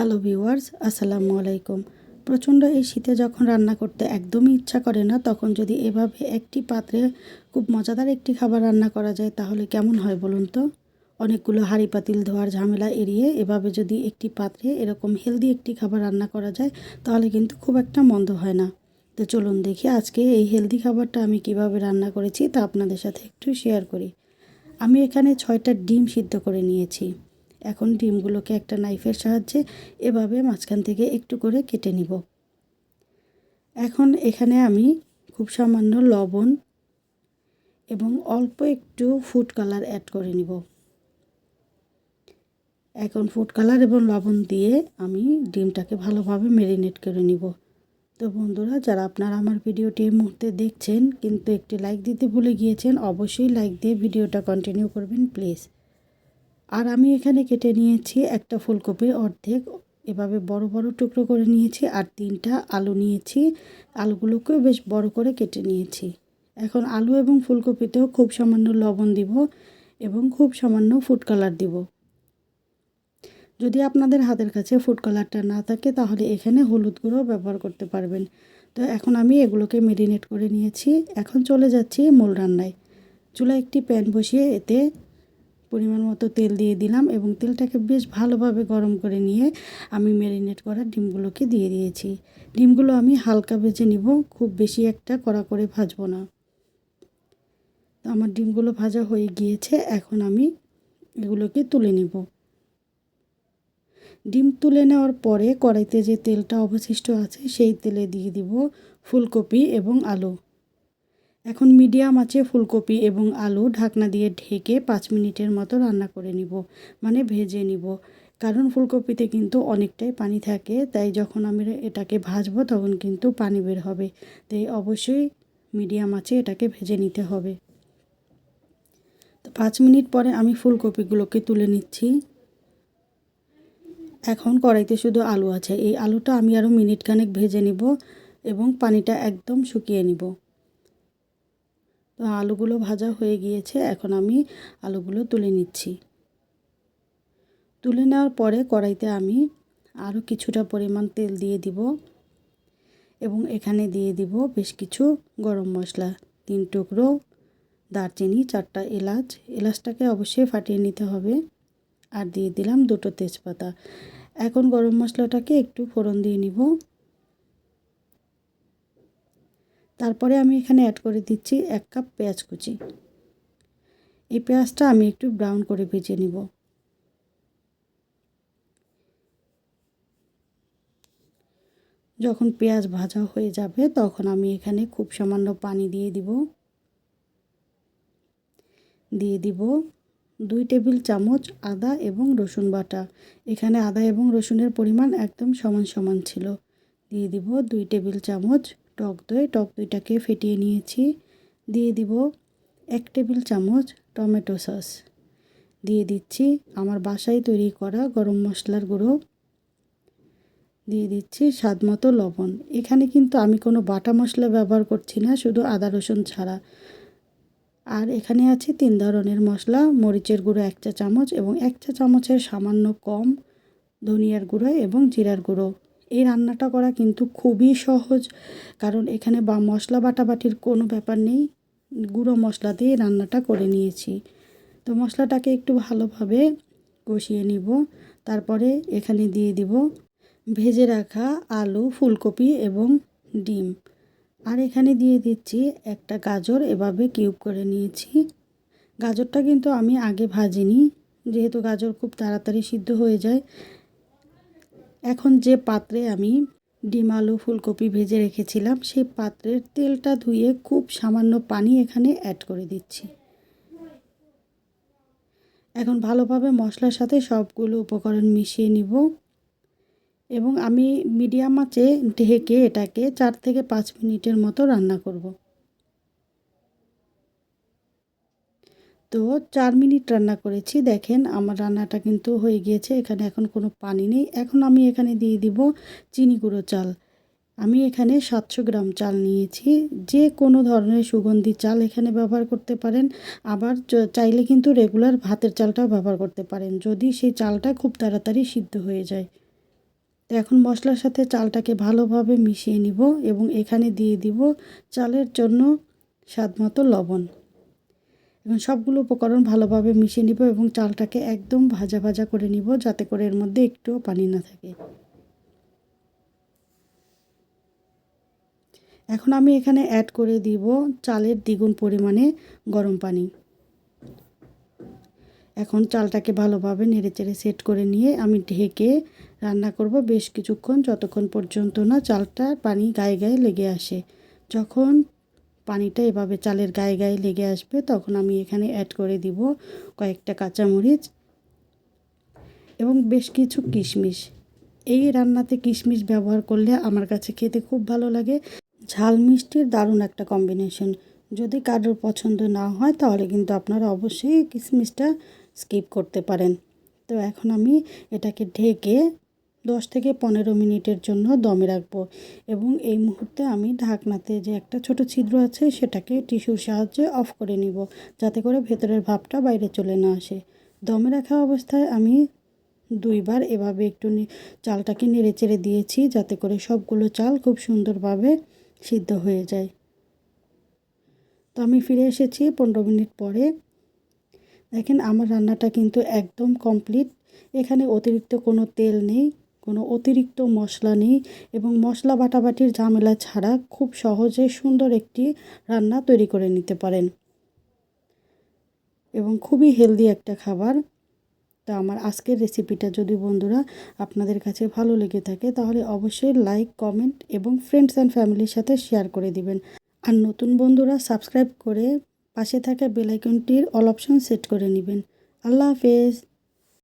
Hello viewers আসসালামু আলাইকুম। প্রচণ্ড এই শীতে যখন রান্না করতে একদমই ইচ্ছা করে না, তখন যদি এভাবে একটি পাত্রে খুব মজাদার একটি খাবার রান্না করা যায়, তাহলে কেমন হয় বলুন তো? অনেকগুলো হাঁড়ি পাতিল ধোয়ার ঝামেলা এড়িয়ে এভাবে যদি একটি পাত্রে এরকম হেলদি একটি খাবার রান্না করা যায়, তাহলে কিন্তু খুব একটা মন্দ হয় না। তো চলুন দেখি আজকে এই হেলদি খাবারটা আমি কীভাবে রান্না করেছি, তা আপনাদের সাথে একটু শেয়ার করি। আমি এখানে ছয়টা ডিম সিদ্ধ করে নিয়েছি। এখন ডিমগুলোকে একটা নাইফের সাহায্যে এভাবে মাঝখান থেকে একটু করে কেটে নিব। এখন এখানে আমি খুব সামান্য লবণ এবং অল্প একটু ফুড কালার অ্যাড করে নিব। এখন ফুড কালার এবং লবণ দিয়ে আমি ডিমটাকে ভালোভাবে মেরিনেট করে নিব। তো বন্ধুরা, যারা আপনারা আমার ভিডিওটি এই মুহূর্তে দেখছেন কিন্তু একটি লাইক দিতে ভুলে গিয়েছেন, অবশ্যই লাইক দিয়ে ভিডিওটা কন্টিনিউ করবেন প্লিজ আর আমি এখানে কেটে নিয়েছি একটা ফুলকপির অর্ধেক। এভাবে বড় বড় টুকরো করে নিয়েছি আর তিনটা আলু নিয়েছি। আলুগুলোকেও বেশ বড় করে কেটে নিয়েছি। এখন আলু এবং ফুলকপিতেও খুব সামান্য লবণ দিব এবং খুব সামান্য ফুড কালার দিব। যদি আপনাদের হাতের কাছে ফুড কালারটা না থাকে, তাহলে এখানে হলুদ গুঁড়ো ব্যবহার করতে পারবেন। তো এখন আমি এগুলোকে মেরিনেট করে নিয়েছি। এখন চলে যাচ্ছি মূল রান্নায়। চুলা একটি প্যান বসিয়ে এতে পরিমাণ মতো তেল দিয়ে দিলাম এবং তেলটাকে বেশ ভালোভাবে গরম করে নিয়ে আমি ম্যারিনেট করা ডিমগুলোকে দিয়ে দিয়েছি। ডিমগুলো আমি হালকা ভেজে নিব, খুব বেশি একটা কড়া করে ভাজবো না। তো আমার ডিমগুলো ভাজা হয়ে গিয়েছে, এখন আমি এগুলোকে তুলে নিব। ডিম তুলে নেওয়ার পরে কড়াইতে যে তেলটা অবশিষ্ট আছে, সেই তেলে দিয়ে দিব ফুলকপি এবং আলু। এখন মিডিয়াম আছে ফুলকপি এবং আলু ঢাকনা দিয়ে ঢেকে পাঁচ মিনিটের মতো রান্না করে নিব মানে ভেজে নিব। কারণ ফুলকপিতে কিন্তু অনেকটাই পানি থাকে, তাই যখন আমি এটাকে ভাজবো তখন কিন্তু পানি বের হবে। তাই অবশ্যই মিডিয়াম আছে এটাকে ভেজে নিতে হবে। তো পাঁচ মিনিট পরে আমি ফুলকপিগুলোকে তুলে নিচ্ছি। এখন কড়াইতে শুধু আলু আছে, এই আলুটা আমি আরও মিনিট খানেক ভেজে নিব এবং পানিটা একদম শুকিয়ে নিব। তো আলুগুলো ভাজা হয়ে গিয়েছে, এখন আমি আলুগুলো তুলে নিচ্ছি। তুলে নেওয়ার পরে কড়াইতে আমি আরও কিছুটা পরিমাণ তেল দিয়ে দিব এবং এখানে দিয়ে দিব বেশ কিছু গরম মশলা, তিন টুকরো দারচিনি, চারটা এলাচ। এলাচটাকে অবশ্যই ফাটিয়ে নিতে হবে আর দিয়ে দিলাম দুটো তেজপাতা। এখন গরম মশলাটাকে একটু ফোড়ন দিয়ে নিব। তারপরে আমি এখানে অ্যাড করে দিচ্ছি এক কাপ পেঁয়াজ কুচি। এই পেঁয়াজটা আমি একটু ব্রাউন করে ভেজে নিব। যখন পেঁয়াজ ভাজা হয়ে যাবে, তখন আমি এখানে খুব সামান্য পানি দিয়ে দিব। দিয়ে দিব দুই টেবিল চামচ আদা এবং রসুন বাটা। এখানে আদা এবং রসুনের পরিমাণ একদম সমান সমান ছিল। দিয়ে দিব দুই টেবিল চামচ টক দই, টক দইটাকে ফেটিয়ে নিয়েছি। দিয়ে দিব এক টেবিল চামচ টমেটো সস। দিয়ে দিচ্ছি আমার বাসায় তৈরি করা গরম মশলার গুঁড়ো। দিয়ে দিচ্ছি স্বাদ মতো লবণ। এখানে কিন্তু আমি কোনো বাটা মশলা ব্যবহার করছি না, শুধু আদা রসুন ছাড়া। আর এখানে আছে তিন ধরনের মশলা, মরিচের গুঁড়ো এক চা চামচ এবং এক চা চামচের সামান্য কম ধনিয়ার গুঁড়ো এবং জিরার গুঁড়ো। এই রান্নাটা করা কিন্তু খুবই সহজ। কারণ এখানে বা মশলা বাটাবাটির কোনো ব্যাপার নেই। গুঁড়ো মশলা দিয়ে রান্নাটা করে নিয়েছি। তো মশলাটাকে একটু ভালোভাবে কষিয়ে নিব। তারপরে এখানে দিয়ে দিব ভেজে রাখা আলু, ফুলকপি এবং ডিম। আর এখানে দিয়ে দিচ্ছি একটা গাজর, এভাবে কিউব করে নিয়েছি। গাজরটা কিন্তু আমি আগে ভাজিনি। যেহেতু গাজর খুব তাড়াতাড়ি সিদ্ধ হয়ে যায় এখন যে পাত্রে আমি ডিম, আলু, ফুলকপি ভেজে রেখেছিলাম, সেই পাত্রের তেলটা ধুয়ে খুব সামান্য পানি এখানে অ্যাড করে দিচ্ছি। এখন ভালোভাবে মশলার সাথে সবগুলো উপকরণ মিশিয়ে নিব এবং আমি মিডিয়াম আঁচে ঢেকে এটাকে চার থেকে পাঁচ মিনিটের মতো রান্না করব। তো চার মিনিট রান্না করেছি। দেখেন আমার রান্নাটা কিন্তু হয়ে গিয়েছে। এখানে এখন কোনো পানি নেই। এখন আমি এখানে দিয়ে দিব চিনি গুঁড়ো চাল। আমি এখানে সাতশো গ্রাম চাল নিয়েছি। যে কোনো ধরনের সুগন্ধি চাল এখানে ব্যবহার করতে পারেন। আবার চাইলে কিন্তু রেগুলার ভাতের চালটাও ব্যবহার করতে পারেন। যদি সেই চালটা খুব তাড়াতাড়ি সিদ্ধ হয়ে যায়। তো এখন মশলার সাথে চালটাকে ভালোভাবে মিশিয়ে নিব এবং এখানে দিয়ে দিব চালের জন্য স্বাদ মতো লবণ। এবং সবগুলো উপকরণ ভালোভাবে মিশিয়ে নিব এবং চালটাকে একদম ভাজা ভাজা করে নিব যাতে করে এর মধ্যে একটুও পানি না থাকে। এখন আমি এখানে অ্যাড করে দিব চালের দ্বিগুণ পরিমাণে গরম পানি। এখন চালটাকে ভালোভাবে নেড়েচেড়ে সেট করে নিয়ে আমি ঢেকে রান্না করব বেশ কিছুক্ষণ, যতক্ষণ পর্যন্ত না চালটা পানি গায়ে গায়ে লেগে আসে। যখন পানিটা এভাবে চালের গায়ে গায়ে লেগে আসবে, তখন আমি এখানে অ্যাড করে দিব কয়েকটা কাঁচামরিচ এবং বেশ কিছু কিশমিশ। এই রান্নাতে কিশমিশ ব্যবহার করলে আমার কাছে খেতে খুব ভালো লাগে। ঝাল মিষ্টির দারুণ একটা কম্বিনেশন যদি কারোর পছন্দ না হয়, তাহলে কিন্তু আপনারা অবশ্যই কিশমিশটা স্কিপ করতে পারেন। তো এখন আমি এটাকে ঢেকে দশ থেকে পনেরো মিনিটের জন্য দমে রাখব এবং এই মুহূর্তে আমি ঢাকনাতে যে একটা ছোট ছিদ্র আছে সেটাকে টিস্যুর সাহায্যে অফ করে নিব যাতে করে ভেতরের ভাবটা বাইরে চলে না আসে। দমে রাখা অবস্থায় আমি দুইবার এভাবে একটু চালটাকে নেড়ে চেড়ে দিয়েছি যাতে করে সবগুলো চাল খুব সুন্দরভাবে সিদ্ধ হয়ে যায়। তো আমি ফিরে এসেছি পনেরো মিনিট পরে। দেখেন আমার রান্নাটা কিন্তু একদম কমপ্লিট। এখানে অতিরিক্ত কোনো তেল নেই। কোনো অতিরিক্ত মশলা নেই এবং মশলা বাটাবাটির ঝামেলা ছাড়া খুব সহজে সুন্দর একটি রান্না তৈরি করে নিতে পারেন। এবং খুবই হেলদি একটা খাবার। তা আমার আজকের রেসিপিটা যদি বন্ধুরা আপনাদের কাছে ভালো লেগে থাকে, তাহলে অবশ্যই লাইক, কমেন্ট এবং ফ্রেন্ডস অ্যান্ড ফ্যামিলির সাথে শেয়ার করে দিবেন। আর নতুন বন্ধুরা সাবস্ক্রাইব করে পাশে থাকা বেলাইকনটির অল অপশন সেট করে নেবেন। আল্লাহ হাফেজ।